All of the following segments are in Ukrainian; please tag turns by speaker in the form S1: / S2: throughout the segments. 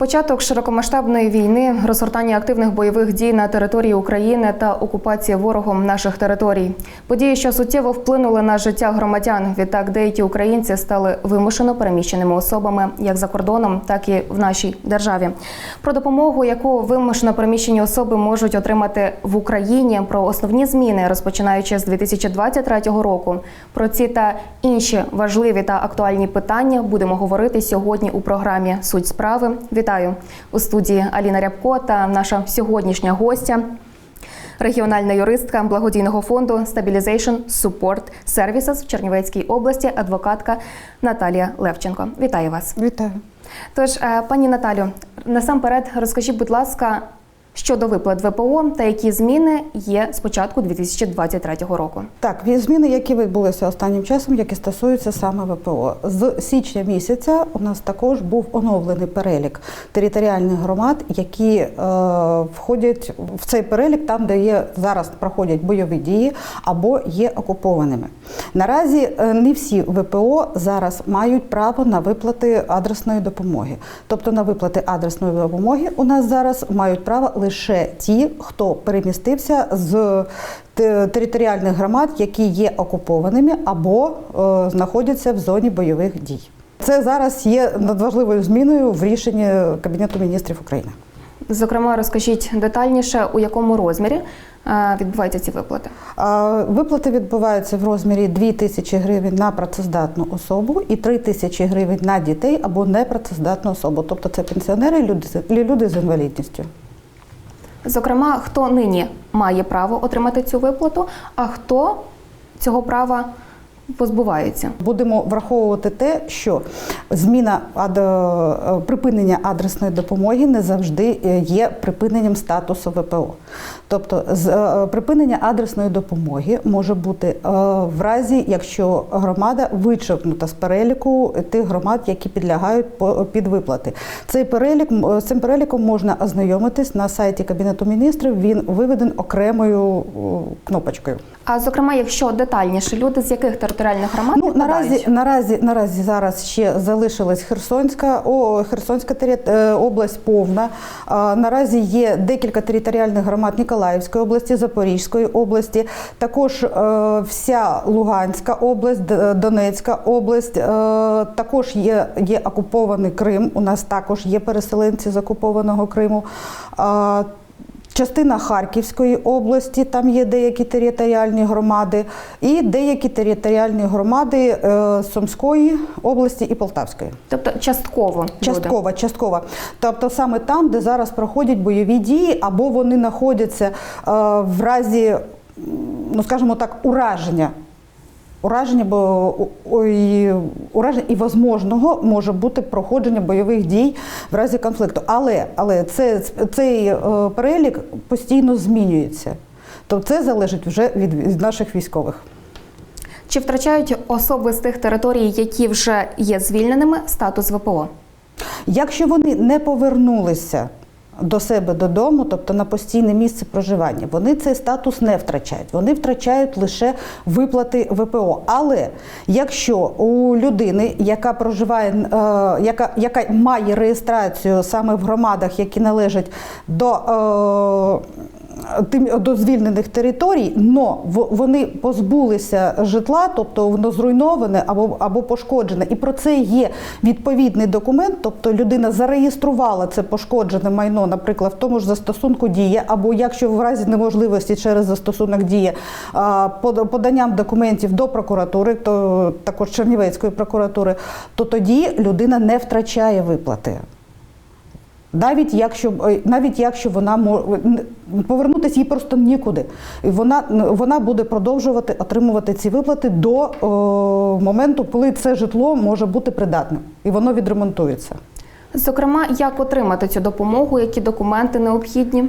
S1: Початок широкомасштабної війни, розгортання активних бойових дій на території України та окупація ворогом наших територій. Події, що суттєво вплинули на життя громадян. Відтак, деякі українці стали вимушено переміщеними особами як за кордоном, так і в нашій державі. Про допомогу, яку вимушено переміщені особи можуть отримати в Україні, про основні зміни, розпочинаючи з 2023 року. Про ці та інші важливі та актуальні питання будемо говорити сьогодні у програмі Суть справи. Вітаю у студії Аліна Рябко та наша сьогоднішня гостя. Регіональна юристка благодійного фонду Stabilization Support Services в Чернівецькій області, адвокатка Наталія Левченко. Вітаю вас.
S2: Вітаю.
S1: Тож, е, пані Наталю, насамперед розкажіть, будь ласка, щодо виплат ВПО та які зміни є з початку 2023 року.
S2: Так, зміни, які відбулися останнім часом, які стосуються саме ВПО. З січня місяця у нас також був оновлений перелік територіальних громад, які е, входять в цей перелік там, де є зараз проходять бойові дії або є окупованими. Наразі е, не всі ВПО зараз мають право на виплати адресної допомоги. Тобто на виплати адресної допомоги у нас зараз мають право лише ті, хто перемістився з територіальних громад, які є окупованими або е, знаходяться в зоні бойових дій. Це зараз є надважливою зміною в рішенні Кабінету міністрів України.
S1: Зокрема, розкажіть детальніше, у якому розмірі е, відбуваються ці виплати.
S2: Виплати відбуваються в розмірі 2 тисячі гривень на працездатну особу і 3 тисячі гривень на дітей або непрацездатну особу. Тобто це пенсіонери люди, люди з інвалідністю.
S1: Зокрема, хто нині має право отримати цю виплату, а хто цього права позбувається.
S2: Будемо враховувати те, що зміна ад... е, припинення адресної допомоги не завжди е, є припиненням статусу ВПО. Тобто, з е, припинення адресної допомоги може бути в разі, якщо громада вичерпнута з переліку тих громад, які підлягають під виплати. Цей перелік з цим переліком можна ознайомитись на сайті Кабінету міністрів. Він виведен окремою кнопочкою.
S1: А зокрема, якщо детальніше, люди з яких територіальних громад
S2: Ну наразі, наразі, наразі зараз ще залишилась Херсонська, о, Херсонська тері- е, область повна. А, наразі є декілька територіальних громад Ніколаївської області, Запорізької області, також е, вся Луганська область, Донецька область. Е, також є, є окупований Крим. У нас також є переселенці з окупованого Криму. А, Частина Харківської області, там є деякі територіальні громади, і деякі територіальні громади е, Сумської області і Полтавської.
S1: Тобто частково частково,
S2: Часткова, часткова. Тобто саме там, де зараз проходять бойові дії, або вони знаходяться е, в разі, ну скажімо так, ураження. Ураження, і- ураження і возможного може бути проходження бойових дій в разі конфлікту. Але, але це, цей е, перелік постійно змінюється. Тобто це залежить вже від, від наших військових.
S1: Чи втрачають особи з тих територій, які вже є звільненими, статус ВПО?
S2: Якщо вони не повернулися до себе додому, тобто на постійне місце проживання, вони цей статус не втрачають. Вони втрачають лише виплати ВПО. Але якщо у людини, яка проживає, е, яка, яка має реєстрацію саме в громадах, які належать до е, до звільнених територій, но вони позбулися житла, тобто воно зруйноване або, або пошкоджене. І про це є відповідний документ, тобто людина зареєструвала це пошкоджене майно, наприклад, в тому ж застосунку діє, або якщо в разі неможливості через застосунок діє а, поданням документів до прокуратури, то також Чернівецької прокуратури, то тоді людина не втрачає виплати. Навіть якщо е, навіть якщо вона може повернутися їй просто нікуди, і вона вона буде продовжувати отримувати ці виплати до о, моменту, коли це житло може бути придатним, і воно відремонтується.
S1: Зокрема, як отримати цю допомогу, які документи необхідні?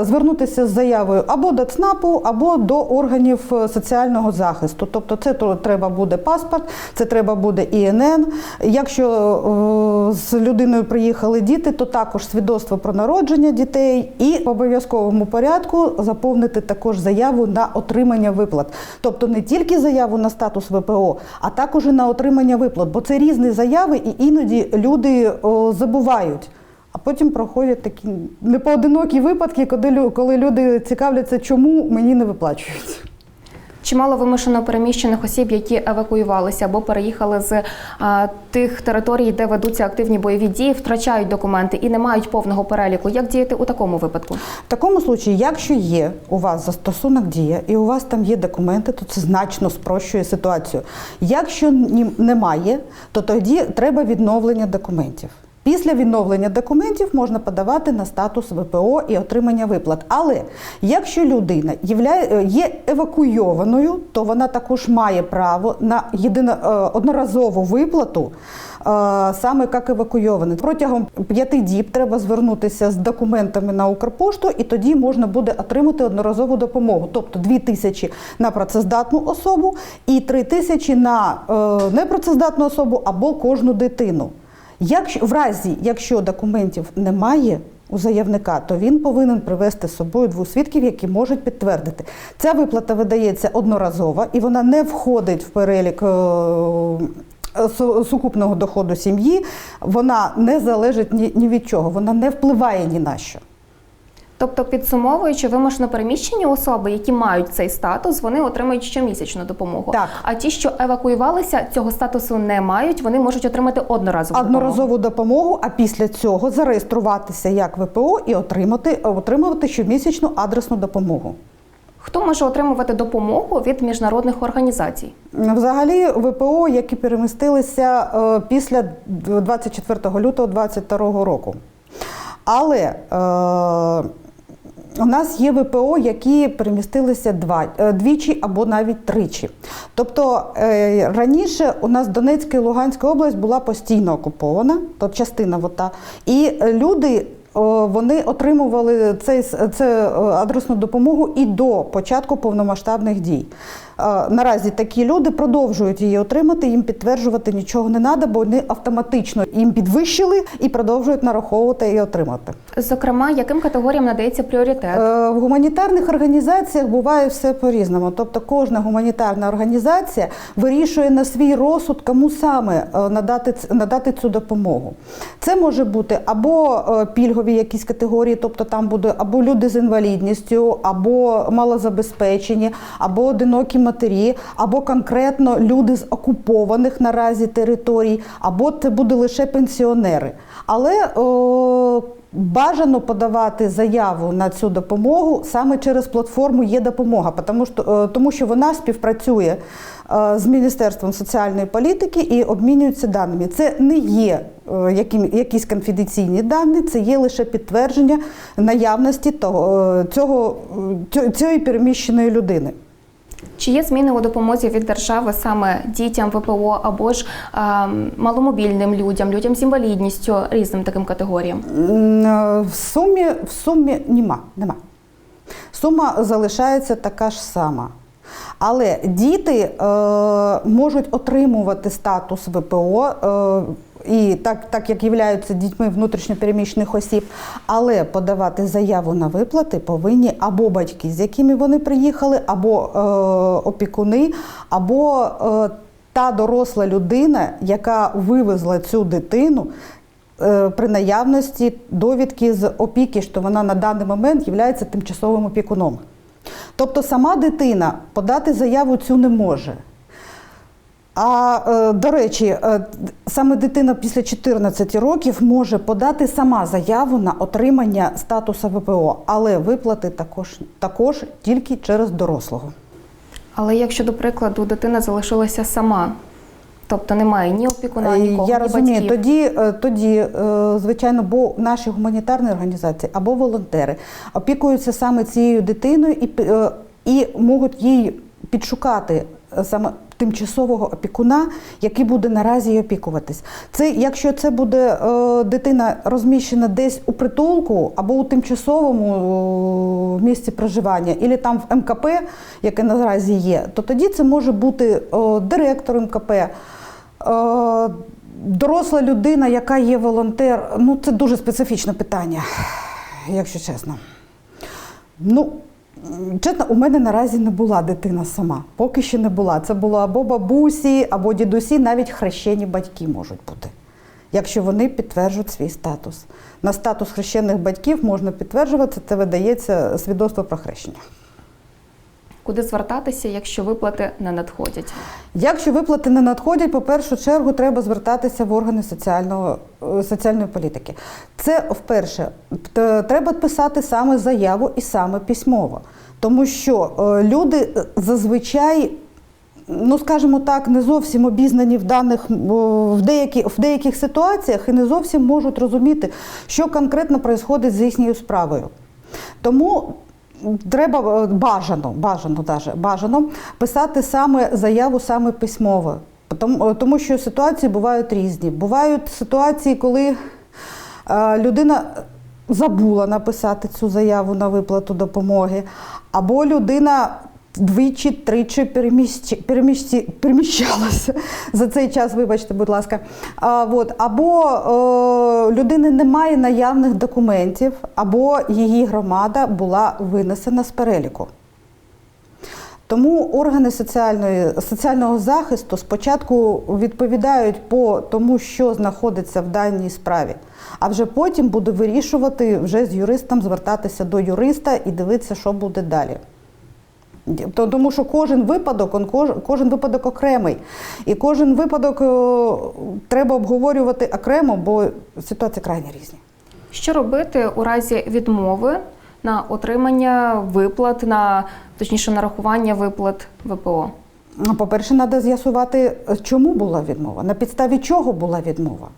S2: Звернутися з заявою або до ЦНАПу, або до органів е, соціального захисту. Тобто, це треба буде паспорт, це треба буде ІНН. Якщо е, з людиною приїхали діти, то також свідоцтво про народження дітей і в обов'язковому порядку заповнити також заяву на отримання виплат. Тобто не тільки заяву на статус ВПО, а також і на отримання виплат, бо це різні заяви, і іноді люди о, забувають. А потім проходять такі непоодинокі випадки, коли, лю- люди цікавляться, чому мені не виплачують.
S1: Чимало вимушено переміщених осіб, які евакуювалися або переїхали з а, тих територій, де ведуться активні бойові дії, втрачають документи і не мають повного переліку. Як діяти у такому випадку?
S2: В такому случаї, якщо є у вас застосунок дія і у вас там є документи, то це значно спрощує ситуацію. Якщо немає, то тоді треба відновлення документів. Після відновлення документів можна подавати на статус ВПО і отримання виплат. Але якщо людина є евакуйованою, то вона також має право на єдино, е, одноразову виплату е, саме як евакуйований. Протягом п'яти діб треба звернутися з документами на Укрпошту, і тоді можна буде отримати одноразову допомогу. Тобто 2 тисячі на працездатну особу і 3 тисячі на е, непрацездатну особу або кожну дитину. Якщо в разі, якщо документів немає. У заявника, то він повинен привести з собою двох свідків, які можуть підтвердити. Ця виплата видається одноразово і вона не входить в перелік е, сукупного доходу сім'ї. Вона не залежить ні, ні від чого, вона не впливає ні на що.
S1: Тобто, підсумовуючи, вимушено переміщені особи, які мають цей статус, вони отримують щомісячну допомогу.
S2: Так.
S1: А ті, що евакуювалися, цього статусу не мають, вони можуть отримати одноразову.
S2: Одноразову допомогу, а після цього зареєструватися як ВПО і отримати, отримувати щомісячну адресну допомогу.
S1: Хто може отримувати допомогу від міжнародних організацій?
S2: Взагалі, ВПО, які перемістилися е, після 24 лютого 2022 року. Але е, у нас є ВПО, які перемістилися два, е, двічі або навіть тричі. Тобто е, раніше у нас Донецька і Луганська область була постійно окупована, то частина вота, і е, люди. Вони отримували цей, це адресну допомогу і до початку повномасштабних дій. Е, Наразі такі люди продовжують її отримати, їм підтверджувати нічого не треба, бо вони автоматично їм підвищили і продовжують нараховувати і отримати.
S1: Зокрема, яким категоріям надається пріоритет?
S2: Е, В гуманітарних організаціях буває все по-різному. Тобто кожна гуманітарна організація вирішує на свій розсуд, кому саме е, надати, надати цю допомогу. Це може бути або е, пільгові якісь категорії, тобто там буде або люди з інвалідністю, або малозабезпечені, або одинокі матері, або конкретно люди з окупованих наразі територій, або це буде лише пенсіонери. Але о, Бажано подавати заяву на цю допомогу саме через платформу є допомога, тому що, е, тому що вона співпрацює з Міністерством соціальної політики і обмінюється даними. Це не є е, якісь конфіденційні дані, це є лише підтвердження наявності того, е, цього, е, цієї переміщеної людини.
S1: Чи є зміни у допомозі від держави саме дітям ВПО або ж ем, маломобільним людям, людям з інвалідністю, різним таким категоріям?
S2: Е, В сумі, в сумі нема, нема. Сума залишається така ж сама. Але діти е, можуть отримувати статус ВПО. Е, і так, так як являються дітьми внутрішньопереміщених осіб, але подавати заяву на виплати повинні або батьки, з якими вони приїхали, або е, опікуни, або е, та доросла людина, яка вивезла цю дитину е, при наявності довідки з опіки, що вона на даний момент є тимчасовим опікуном. Тобто сама дитина подати заяву цю не може. А е, до речі, е, саме дитина після 14 років може подати сама заяву на отримання статусу ВПО, але виплати також, також тільки через дорослого.
S1: Але якщо, до прикладу, дитина залишилася сама, тобто немає ні опікуна,
S2: Е,
S1: нікого,
S2: Я розумію, тоді, е, тоді, е, звичайно, бо наші гуманітарні організації або волонтери опікуються саме цією дитиною і, і можуть їй підшукати саме тимчасового опікуна, який буде наразі її опікуватись. Це якщо це буде дитина розміщена десь у притулку або у тимчасовому місці проживання, або там в МКП, яке наразі є, то тоді це може бути директор МКП. Е, Доросла людина, яка є волонтер, ну це дуже специфічне питання, якщо чесно. Ну, чесно, у мене наразі не була дитина сама. Поки що не була. Це було або бабусі, або дідусі, навіть хрещені батьки можуть бути. якщо вони підтверджують свій статус. На статус хрещених батьків можна підтверджувати, це видається свідоцтво про хрещення.
S1: Куди звертатися, якщо виплати не надходять?
S2: Якщо виплати не надходять, по першу чергу треба звертатися в органи соціального, е, соціальної політики. Це вперше треба писати саме заяву і саме письмово, тому що е, люди е, зазвичай. Ну, скажімо так, не зовсім обізнані в даних в, деякі, в деяких ситуаціях і не зовсім можуть розуміти, що конкретно відбувається з їхньою справою. Тому треба е, бажано, бажано, даже, бажано писати саме заяву саме письмово. Тому, тому що ситуації бувають різні. Бувають ситуації, коли е, людина забула написати цю заяву на виплату допомоги, або людина. Двічі, тричі переміщ... переміщ... переміщалася за цей час, вибачте, будь ласка. А, от, або е, людини немає наявних документів, або її громада була винесена з переліку. Тому органи соціальної, соціального захисту спочатку відповідають по тому, що знаходиться в даній справі, а вже потім буде вирішувати вже з юристом, звертатися до юриста і дивитися, що буде далі. То- Тому що кожен випадок, он кож, кожен випадок окремий. І кожен випадок е, треба обговорювати окремо, бо ситуації крайні різні.
S1: Що робити у разі відмови на отримання виплат, на точніше нарахування виплат ВПО?
S2: Ну, По-перше, треба з'ясувати, чому була відмова, на підставі чого була відмова.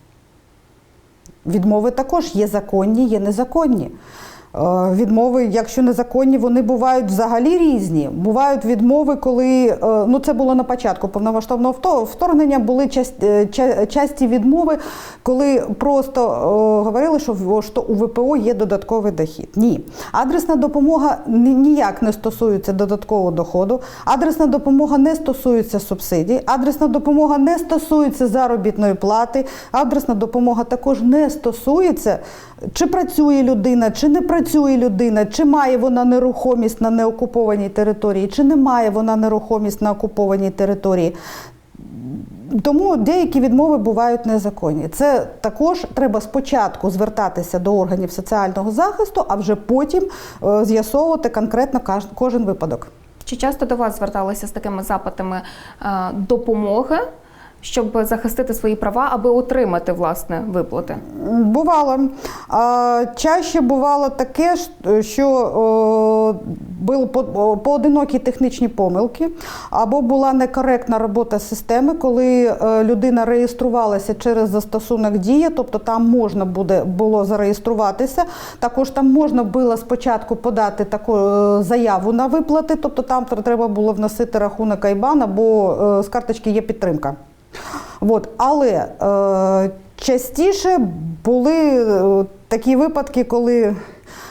S2: Відмови також є законні, є незаконні. Е, Відмови, якщо незаконні, вони бувають взагалі різні. Бувають відмови, коли е, ну це було на початку повномасштабного вторгнення, були часті, часті відмови, коли просто е, говорили, що, що у ВПО є додатковий дохід. Ні, адресна допомога ніяк не стосується додаткового доходу. Адресна допомога не стосується субсидій, адресна допомога не стосується заробітної плати, адресна допомога також не стосується, чи працює людина, чи не працює людина, чи має вона нерухомість на неокупованій території, чи не має вона нерухомість на окупованій території. Тому деякі відмови бувають незаконні. Це також треба спочатку звертатися до органів соціального захисту, а вже потім е, з'ясовувати конкретно кожен випадок.
S1: Чи часто до вас зверталися з такими запитами е, допомоги, щоб захистити свої права, аби отримати власне виплати?
S2: Бувало. Чаще бувало таке, що були по- поодинокі технічні помилки, або була некоректна робота системи, коли е, людина реєструвалася через застосунок дія, тобто там можна буде було зареєструватися. Також там можна було спочатку подати таку е, заяву на виплати, тобто там треба було вносити рахунок Айбан або е, з карточки є підтримка. От, але е, частіше були е, такі випадки, коли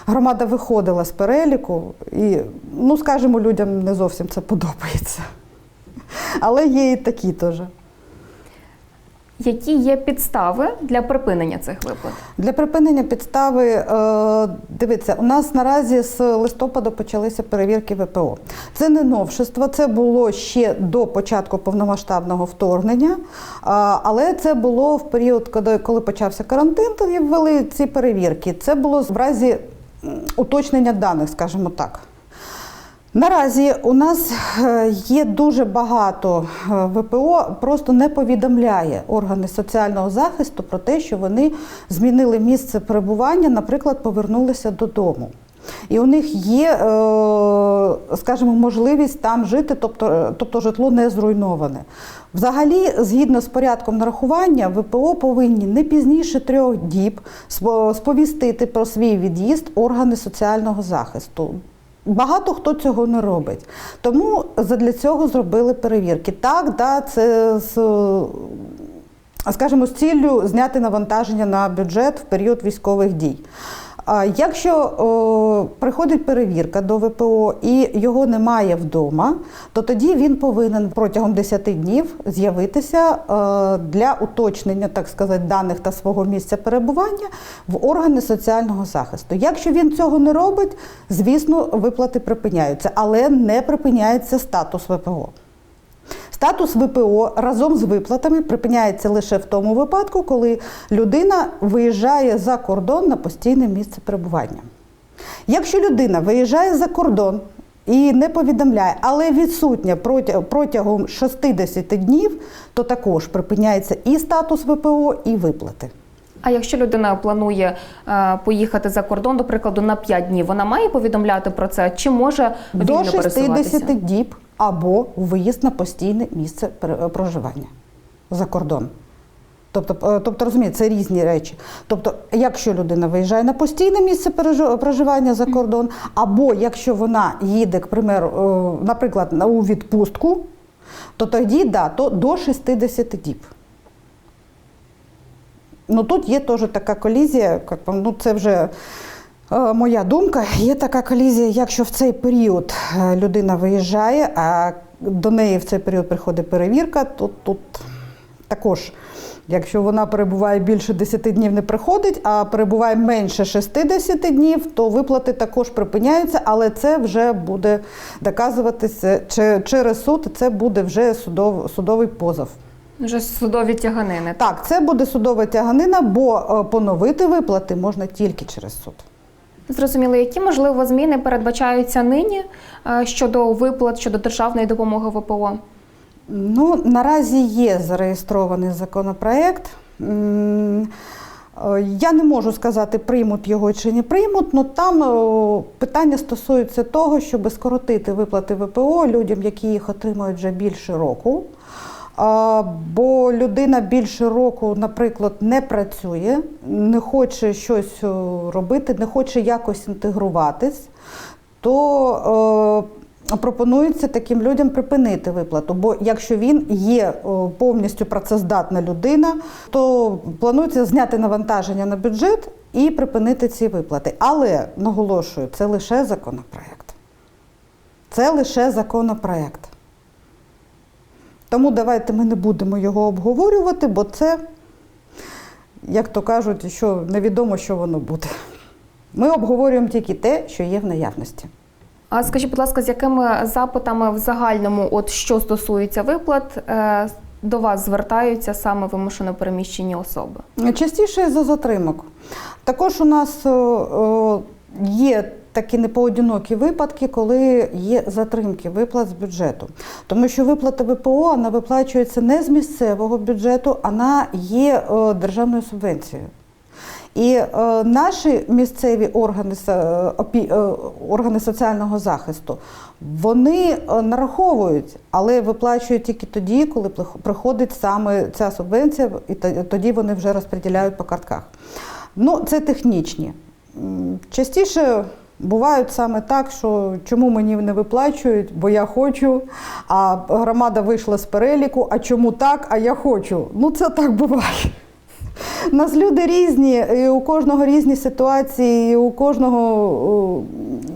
S2: громада виходила з переліку, і, ну, скажімо, людям не зовсім це подобається. Але є і такі теж.
S1: Які є підстави для припинення цих виплат?
S2: Для припинення підстави, е, дивіться, у нас наразі з листопада почалися перевірки ВПО. Це не новшество, це було ще до початку повномасштабного вторгнення, але це було в період, коли, почався карантин, то ввели ці перевірки. Це було в разі уточнення даних, скажімо так. Наразі у нас е, є дуже багато е, ВПО, просто не повідомляє органи соціального захисту про те, що вони змінили місце перебування, наприклад, повернулися додому. І у них є, е, скажімо, можливість там жити, тобто, тобто житло не зруйноване. Взагалі, згідно з порядком нарахування, ВПО повинні не пізніше трьох діб спо- сповістити про свій від'їзд органи соціального захисту. Багато хто цього не робить. Тому для цього зробили перевірки. Так, да, це з, скажімо, з ціллю зняти навантаження на бюджет в період військових дій. Якщо приходить перевірка до ВПО і його немає вдома, то тоді він повинен протягом 10 днів з'явитися е, для уточнення, так сказати, даних та свого місця перебування в органи соціального захисту. Якщо він цього не робить, звісно, виплати припиняються, але не припиняється статус ВПО. Статус ВПО разом з виплатами припиняється лише в тому випадку, коли людина виїжджає за кордон на постійне місце перебування. Якщо людина виїжджає за кордон і не повідомляє, але відсутня протягом 60 днів, то також припиняється і статус ВПО, і виплати.
S1: А якщо людина планує е, поїхати за кордон, до прикладу, на 5 днів, вона має повідомляти про це, чи може
S2: До
S1: вільно
S2: 60 діб або виїзд на постійне місце проживання за кордон. Тобто, е, тобто розумієте, це різні речі. Тобто, якщо людина виїжджає на постійне місце проживання за кордон, або якщо вона їде, к примеру, е, наприклад, у відпустку, то тоді да, то до 60 діб. Ну тут є теж така колізія, як ну це вже е, моя думка. Є така колізія, якщо в цей період е, людина виїжджає, а до неї в цей період приходить перевірка, то тут також. Якщо вона перебуває більше 10 днів, не приходить, а перебуває менше 60 днів, то виплати також припиняються, але це вже буде доказуватися через суд, це буде вже судов, судовий позов.
S1: Вже судові тяганини.
S2: Так, це буде судова тяганина, бо е, поновити виплати можна тільки через суд.
S1: Зрозуміло, які можливо зміни передбачаються нині е, щодо виплат щодо державної допомоги ВПО?
S2: Ну, наразі є зареєстрований законопроект. Е, Я не можу сказати, приймуть його чи не приймуть, але там е, питання стосується того, щоб скоротити виплати ВПО людям, які їх отримують вже більше року. Бо людина більше року, наприклад, не працює, не хоче щось е, робити, не хоче якось інтегруватись, то е, пропонується таким людям припинити виплату. Бо якщо він є повністю працездатна людина, то планується зняти навантаження на бюджет і припинити ці виплати. Але наголошую, це лише законопроект. Це лише законопроект. Тому давайте ми не будемо його обговорювати, бо це, як то кажуть, що невідомо, що воно буде. Ми обговорюємо тільки те, що є в наявності.
S1: А скажіть, будь ласка, з якими запитами в загальному, от що стосується виплат, е, до вас звертаються саме вимушено переміщені особи?
S2: Частіше за затримок. Також у нас о, о, є такі непоодинокі випадки, коли є затримки виплат з бюджету. Тому що виплата ВПО вона виплачується не з місцевого бюджету, вона є державною субвенцією. І е, наші місцеві органи, опі, е, органи соціального захисту, вони е, нараховують, але виплачують тільки тоді, коли приходить саме ця субвенція, і тоді вони вже розподіляють по картках. Ну, це технічні. Частіше бувають саме так, що чому мені не виплачують, бо я хочу, а громада вийшла з переліку, а чому так, а я хочу. Ну, це так буває. У нас люди різні, і у кожного різні ситуації, і у кожного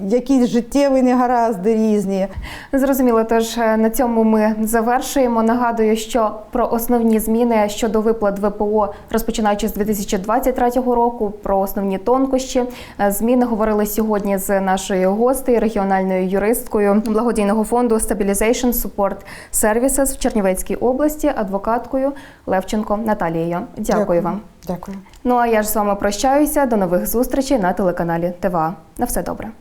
S2: якісь життєві негаразди різні.
S1: Зрозуміло, тож е, на цьому ми завершуємо. Нагадую, що про основні зміни щодо виплат ВПО, розпочинаючи з 2023 року, про основні тонкощі е, зміни говорили сьогодні з нашою гостею, регіональною юристкою благодійного фонду Stabilization Support Services в Чернівецькій області, адвокаткою Левченко Наталією. Дякую, вам.
S2: Дякую.
S1: Ну а я ж з вами прощаюся. До нових зустрічей на телеканалі ТВА. На все добре.